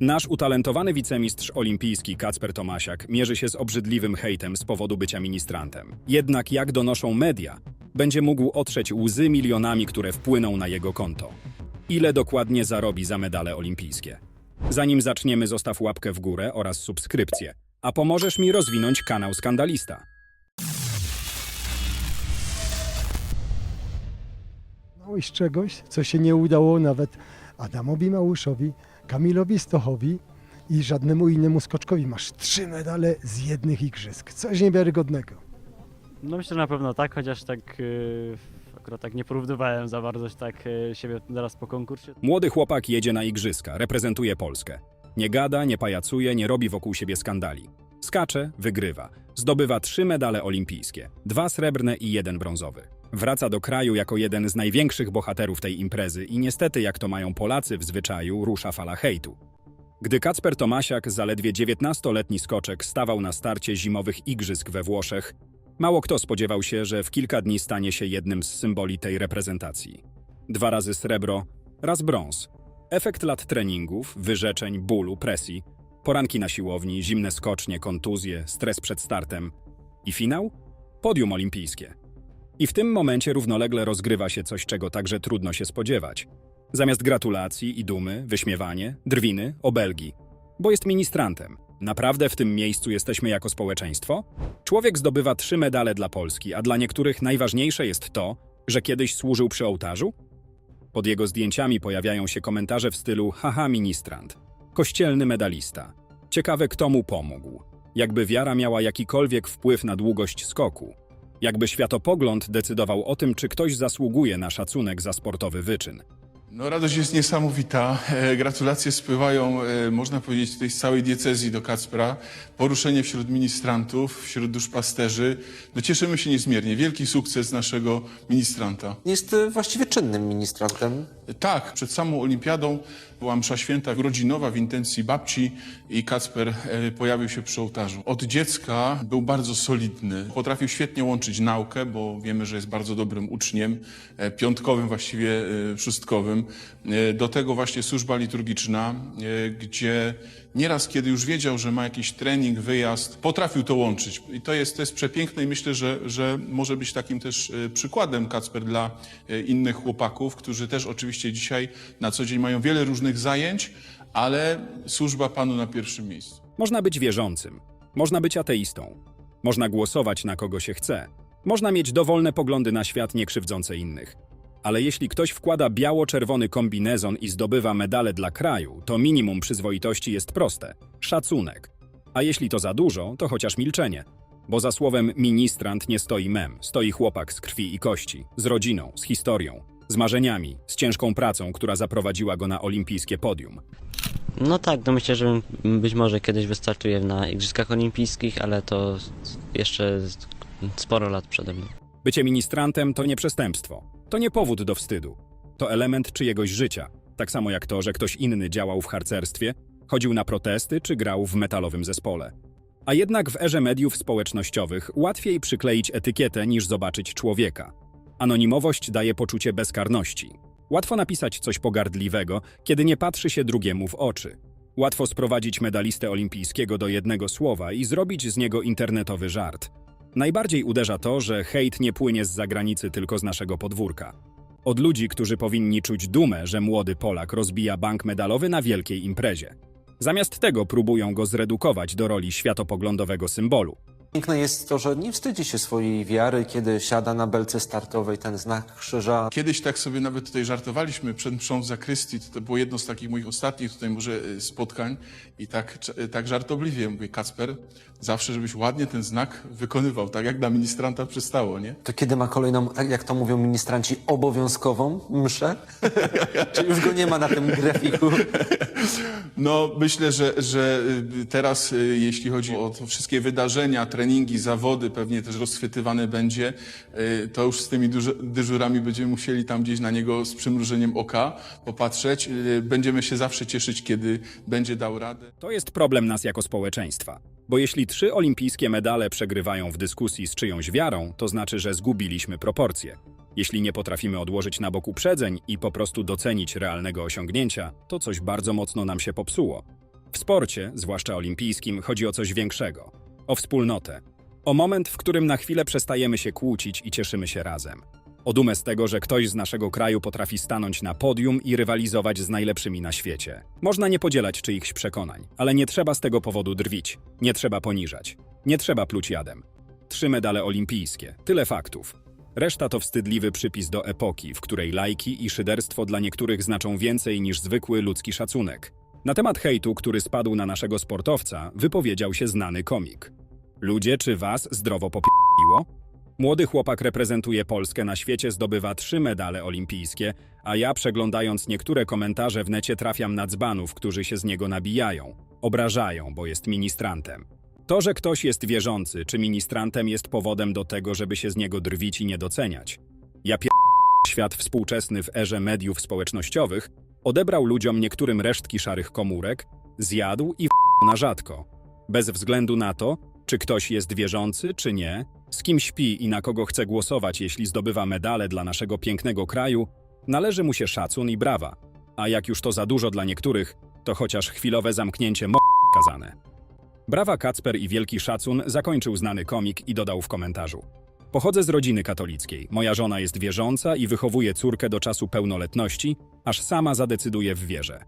Nasz utalentowany wicemistrz olimpijski Kacper Tomasiak mierzy się z obrzydliwym hejtem z powodu bycia ministrantem. Jednak jak donoszą media, będzie mógł otrzeć łzy milionami, które wpłyną na jego konto. Ile dokładnie zarobi za medale olimpijskie? Zanim zaczniemy, zostaw łapkę w górę oraz subskrypcję, a pomożesz mi rozwinąć kanał Skandalista. Małeś czegoś, co się nie udało nawet Adamowi Małyszowi, Kamilowi Stochowi i żadnemu innemu skoczkowi. Masz trzy medale z jednych igrzysk. Coś niewiarygodnego. No myślę, że na pewno tak, chociaż tak yy, akurat tak nie porównywałem za bardzo tak yy, siebie zaraz po konkursie. Młody chłopak jedzie na igrzyska, reprezentuje Polskę. Nie gada, nie pajacuje, nie robi wokół siebie skandali. Skacze, wygrywa. Zdobywa trzy medale olimpijskie, dwa srebrne i jeden brązowy. Wraca do kraju jako jeden z największych bohaterów tej imprezy i niestety, jak to mają Polacy w zwyczaju, rusza fala hejtu. Gdy Kacper Tomasiak, zaledwie 19-letni skoczek, stawał na starcie zimowych igrzysk we Włoszech, mało kto spodziewał się, że w kilka dni stanie się jednym z symboli tej reprezentacji. Dwa razy srebro, raz brąz. Efekt lat treningów, wyrzeczeń, bólu, presji, poranki na siłowni, zimne skocznie, kontuzje, stres przed startem. I finał? Podium olimpijskie. I w tym momencie równolegle rozgrywa się coś, czego także trudno się spodziewać. Zamiast gratulacji i dumy, wyśmiewanie, drwiny, obelgi. Bo jest ministrantem. Naprawdę w tym miejscu jesteśmy jako społeczeństwo? Człowiek zdobywa trzy medale dla Polski, a dla niektórych najważniejsze jest to, że kiedyś służył przy ołtarzu? Pod jego zdjęciami pojawiają się komentarze w stylu haha ministrant, kościelny medalista. Ciekawe kto mu pomógł. Jakby wiara miała jakikolwiek wpływ na długość skoku. Jakby światopogląd decydował o tym, czy ktoś zasługuje na szacunek za sportowy wyczyn. No radość jest niesamowita. E, Gratulacje spływają, e, można powiedzieć, tutaj z całej diecezji do Kacpra. Poruszenie wśród ministrantów, wśród duszpasterzy. No cieszymy się niezmiernie. Wielki sukces naszego ministranta. Jest e, właściwie czynnym ministrantem. Tak, przed samą olimpiadą była msza święta rodzinowa w intencji babci i Kacper pojawił się przy ołtarzu. Od dziecka był bardzo solidny. Potrafił świetnie łączyć naukę, bo wiemy, że jest bardzo dobrym uczniem, piątkowym, właściwie szóstkowym. E, Do tego właśnie służba liturgiczna, e, gdzie nieraz, kiedy już wiedział, że ma jakiś trening, wyjazd, potrafił to łączyć. I to jest, to jest przepiękne i myślę, że, że może być takim też e, przykładem Kacper dla innych chłopaków, którzy też oczywiście dzisiaj na co dzień mają wiele różnych zajęć, ale służba Panu na pierwszym miejscu. Można być wierzącym, można być ateistą, można głosować na kogo się chce, można mieć dowolne poglądy na świat nie krzywdzące innych. Ale jeśli ktoś wkłada biało-czerwony kombinezon i zdobywa medale dla kraju, to minimum przyzwoitości jest proste szacunek. A jeśli to za dużo, to chociaż milczenie. Bo za słowem ministrant nie stoi mem, stoi chłopak z krwi i kości, z rodziną, z historią, z marzeniami, z ciężką pracą, która zaprowadziła go na olimpijskie podium. No tak, no myślę, że być może kiedyś wystartuje na Igrzyskach Olimpijskich, ale to jeszcze sporo lat przede mną. Bycie ministrantem to nie przestępstwo. To nie powód do wstydu. To element czyjegoś życia. Tak samo jak to, że ktoś inny działał w harcerstwie, chodził na protesty czy grał w metalowym zespole. A jednak w erze mediów społecznościowych łatwiej przykleić etykietę niż zobaczyć człowieka. Anonimowość daje poczucie bezkarności. Łatwo napisać coś pogardliwego, kiedy nie patrzy się drugiemu w oczy. Łatwo sprowadzić medalistę olimpijskiego do jednego słowa i zrobić z niego internetowy żart. Najbardziej uderza to, że hejt nie płynie z zagranicy, tylko z naszego podwórka. Od ludzi, którzy powinni czuć dumę, że młody Polak rozbija bank medalowy na wielkiej imprezie. Zamiast tego próbują go zredukować do roli światopoglądowego symbolu. Piękne jest to, że nie wstydzi się swojej wiary, kiedy siada na belce startowej ten znak krzyża. Kiedyś tak sobie nawet tutaj żartowaliśmy przed mszą w zakrystii, to, było jedno z takich moich ostatnich tutaj może e, spotkań i tak, cz- tak żartobliwie mówię, Kacper, zawsze żebyś ładnie ten znak wykonywał, tak jak na ministranta przystało, nie? To kiedy ma kolejną, tak jak to mówią ministranci, obowiązkową mszę? Czy już go nie ma na tym grafiku? No, myślę, że, że y, teraz, y, jeśli chodzi o to wszystkie wydarzenia, treningi, zawody, pewnie też rozchwytywane będzie, y, to już z tymi dyżurami będziemy musieli tam gdzieś na niego z przymrużeniem oka popatrzeć. Y, Będziemy się zawsze cieszyć, kiedy będzie dał radę. To jest problem nas jako społeczeństwa. Bo jeśli trzy olimpijskie medale przegrywają w dyskusji z czyjąś wiarą, to znaczy, że zgubiliśmy proporcje. Jeśli nie potrafimy odłożyć na bok uprzedzeń i po prostu docenić realnego osiągnięcia, to coś bardzo mocno nam się popsuło. W sporcie, zwłaszcza olimpijskim, chodzi o coś większego. O wspólnotę. O moment, w którym na chwilę przestajemy się kłócić i cieszymy się razem. O dumę z tego, że ktoś z naszego kraju potrafi stanąć na podium i rywalizować z najlepszymi na świecie. Można nie podzielać czyichś przekonań, ale nie trzeba z tego powodu drwić. Nie trzeba poniżać. Nie trzeba pluć jadem. Trzy medale olimpijskie. Tyle faktów. Reszta to wstydliwy przypis do epoki, w której lajki i szyderstwo dla niektórych znaczą więcej niż zwykły ludzki szacunek. Na temat hejtu, który spadł na naszego sportowca, wypowiedział się znany komik. Ludzie, czy was zdrowo popiło? Młody chłopak reprezentuje Polskę na świecie, zdobywa trzy medale olimpijskie, a ja przeglądając niektóre komentarze w necie trafiam na dzbanów, którzy się z niego nabijają, obrażają, bo jest ministrantem. To, że ktoś jest wierzący czy ministrantem jest powodem do tego, żeby się z niego drwić i nie doceniać. Ja świat współczesny w erze mediów społecznościowych odebrał ludziom niektórym resztki szarych komórek, zjadł i w... na rzadko. Bez względu na to, czy ktoś jest wierzący, czy nie, z kim śpi i na kogo chce głosować, jeśli zdobywa medale dla naszego pięknego kraju, należy mu się szacun i brawa. A jak już to za dużo dla niektórych, to chociaż chwilowe zamknięcie mo... kazane. Brawa Kacper i wielki szacun zakończył znany komik i dodał w komentarzu. Pochodzę z rodziny katolickiej. Moja żona jest wierząca i wychowuje córkę do czasu pełnoletności, aż sama zadecyduje w wierze.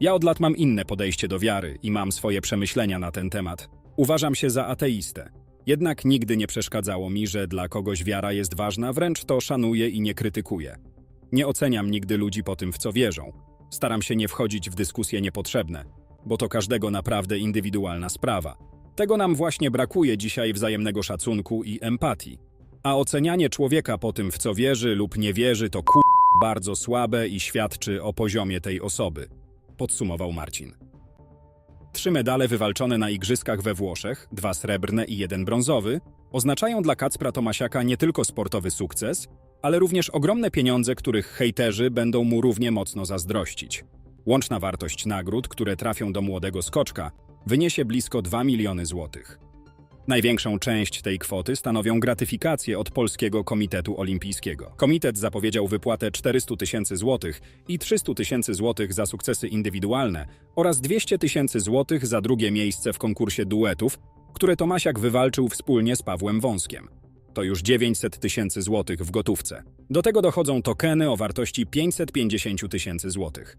Ja od lat mam inne podejście do wiary i mam swoje przemyślenia na ten temat. Uważam się za ateistę. Jednak nigdy nie przeszkadzało mi, że dla kogoś wiara jest ważna, wręcz to szanuję i nie krytykuję. Nie oceniam nigdy ludzi po tym, w co wierzą. Staram się nie wchodzić w dyskusje niepotrzebne, bo to każdego naprawdę indywidualna sprawa. Tego nam właśnie brakuje dzisiaj wzajemnego szacunku i empatii. A ocenianie człowieka po tym, w co wierzy lub nie wierzy, to ku... bardzo słabe i świadczy o poziomie tej osoby, podsumował Marcin. Trzy medale wywalczone na igrzyskach we Włoszech, dwa srebrne i jeden brązowy, oznaczają dla Kacpra Tomasiaka nie tylko sportowy sukces, ale również ogromne pieniądze, których hejterzy będą mu równie mocno zazdrościć. Łączna wartość nagród, które trafią do młodego skoczka, wyniesie blisko 2 miliony złotych. Największą część tej kwoty stanowią gratyfikacje od Polskiego Komitetu Olimpijskiego. Komitet zapowiedział wypłatę 400 tysięcy złotych i 300 tysięcy złotych za sukcesy indywidualne oraz 200 tysięcy złotych za drugie miejsce w konkursie duetów, które Tomasiak wywalczył wspólnie z Pawłem Wąskiem. To już 900 tysięcy złotych w gotówce. Do tego dochodzą tokeny o wartości 550 tysięcy złotych.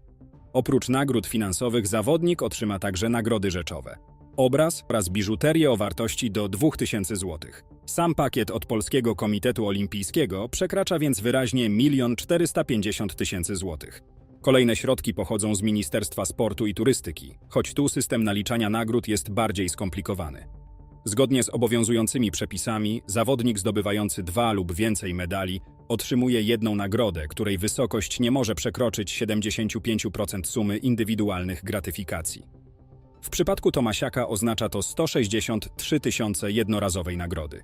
Oprócz nagród finansowych zawodnik otrzyma także nagrody rzeczowe. Obraz oraz biżuterię o wartości do 2000 zł. Sam pakiet od Polskiego Komitetu Olimpijskiego przekracza więc wyraźnie 1 450 tysięcy złotych. Kolejne środki pochodzą z Ministerstwa Sportu i Turystyki, choć tu system naliczania nagród jest bardziej skomplikowany. Zgodnie z obowiązującymi przepisami, zawodnik zdobywający dwa lub więcej medali otrzymuje jedną nagrodę, której wysokość nie może przekroczyć 75% sumy indywidualnych gratyfikacji. W przypadku Tomasiaka oznacza to 163 tysiące jednorazowej nagrody.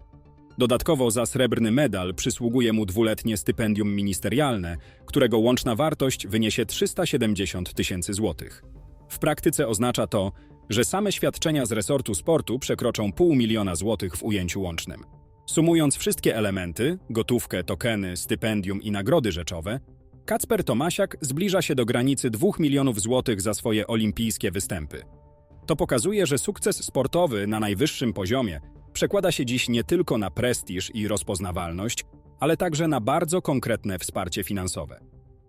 Dodatkowo za srebrny medal przysługuje mu dwuletnie stypendium ministerialne, którego łączna wartość wyniesie 370 tysięcy złotych. W praktyce oznacza to, że same świadczenia z resortu sportu przekroczą pół miliona złotych w ujęciu łącznym. Sumując wszystkie elementy gotówkę, tokeny, stypendium i nagrody rzeczowe Kacper Tomasiak zbliża się do granicy 2 milionów złotych za swoje olimpijskie występy. To pokazuje, że sukces sportowy na najwyższym poziomie przekłada się dziś nie tylko na prestiż i rozpoznawalność, ale także na bardzo konkretne wsparcie finansowe.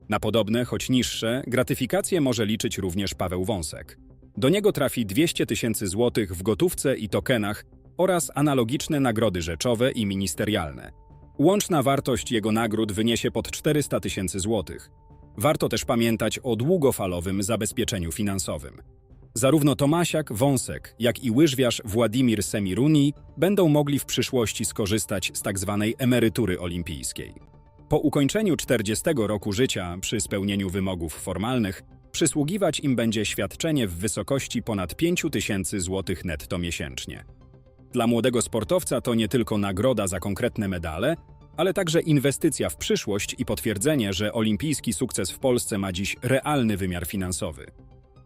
Na podobne, choć niższe, gratyfikacje może liczyć również Paweł Wąsek. Do niego trafi 200 tysięcy złotych w gotówce i tokenach oraz analogiczne nagrody rzeczowe i ministerialne. Łączna wartość jego nagród wyniesie pod 400 tysięcy złotych. Warto też pamiętać o długofalowym zabezpieczeniu finansowym. Zarówno Tomasiak, Wąsek, jak i łyżwiarz Władimir Semiruni będą mogli w przyszłości skorzystać z tzw. emerytury olimpijskiej. Po ukończeniu 40 roku życia, przy spełnieniu wymogów formalnych, przysługiwać im będzie świadczenie w wysokości ponad 5 tysięcy złotych netto miesięcznie. Dla młodego sportowca to nie tylko nagroda za konkretne medale, ale także inwestycja w przyszłość i potwierdzenie, że olimpijski sukces w Polsce ma dziś realny wymiar finansowy.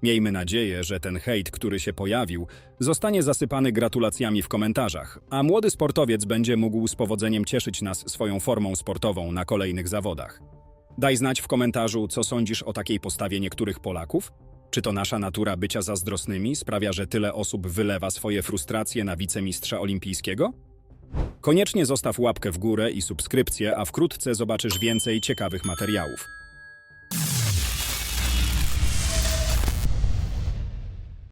Miejmy nadzieję, że ten hejt, który się pojawił, zostanie zasypany gratulacjami w komentarzach, a młody sportowiec będzie mógł z powodzeniem cieszyć nas swoją formą sportową na kolejnych zawodach. Daj znać w komentarzu, co sądzisz o takiej postawie niektórych Polaków. Czy to nasza natura bycia zazdrosnymi sprawia, że tyle osób wylewa swoje frustracje na wicemistrza olimpijskiego? Koniecznie zostaw łapkę w górę i subskrypcję, a wkrótce zobaczysz więcej ciekawych materiałów.